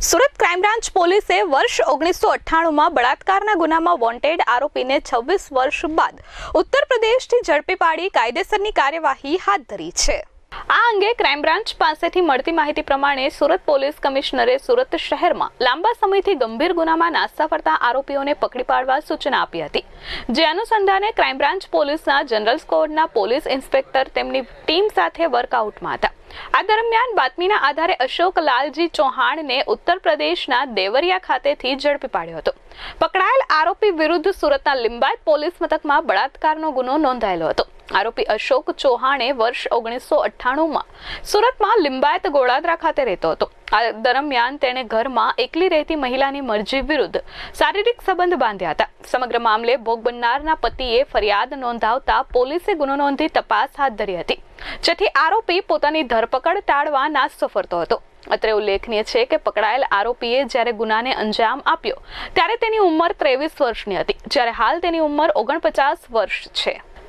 Surat crime branch પોલીસે વર્ષ ઓગણીસો અઠ્ઠાણુંમાં બળાત્કારના ગુનામાં વોન્ટેડ આરોપીને છવ્વીસ વર્ષ બાદ ઉત્તર પ્રદેશથી ઝડપી પાડી કાયદેસરની કાર્યવાહી હાથ ધરી છે. આ અંગે ક્રાઇમ બ્રાન્ચ પાસેથી મળતી માહિતી પ્રમાણે સુરત પોલીસ કમિશનરે સુરત શહેરમાં લાંબા સમયથી ગંભીર ગુનામાં નાસ્તા ફરતા આરોપીઓને પકડી પાડવા સૂચના આપી હતી. જે અનુસંધાને ક્રાઇમ બ્રાન્ચ પોલીસના જનરલ સ્કોડના પોલીસ ઇન્સ્પેક્ટર તેમની ટીમ સાથે વર્કઆઉટમાં હતા. આ દરમિયાન બાતમીના આધારે અશોક લાલજી ચૌહાણને ઉત્તર પ્રદેશના દેવરિયા ખાતેથી ઝડપી પાડ્યો હતો. પકડાયેલ આરોપી વિરુદ્ધ સુરતના લિંબાયત પોલીસ મથકમાં બળાત્કારનો ગુનો નોંધાયેલો હતો. આરોપી અશોક ચૌહાણે વર્ષ ઓગણીસો અઠ્ઠાણુંમાં સુરતમાં લિંબાયત ગોળાદરા ખાતે રહેતો હતો. આ દરમિયાન તેણે ઘરમાં એકલી રહેતી મહિલાની મરજી વિરુદ્ધ શારીરિક સંબંધ બાંધ્યા હતા. સમગ્ર મામલે ભોગ બનનારના પતિએ ફરિયાદ નોંધાવતા પોલીસે ગુનો નોંધી તપાસ હાથ ધરી હતી. જેથી આરોપી પોતાની ધરપકડ ટાળવા નાસ્તો ફરતો હતો. અત્રે ઉલ્લેખનીય છે કે પકડાયેલ આરોપીએ જ્યારે ગુનાને અંજામ આપ્યો, ત્યારે તેની ઉંમર ત્રેવીસ વર્ષની હતી. જ્યારે હાલ તેની ઉંમર ઓગણપચાસ વર્ષ છે.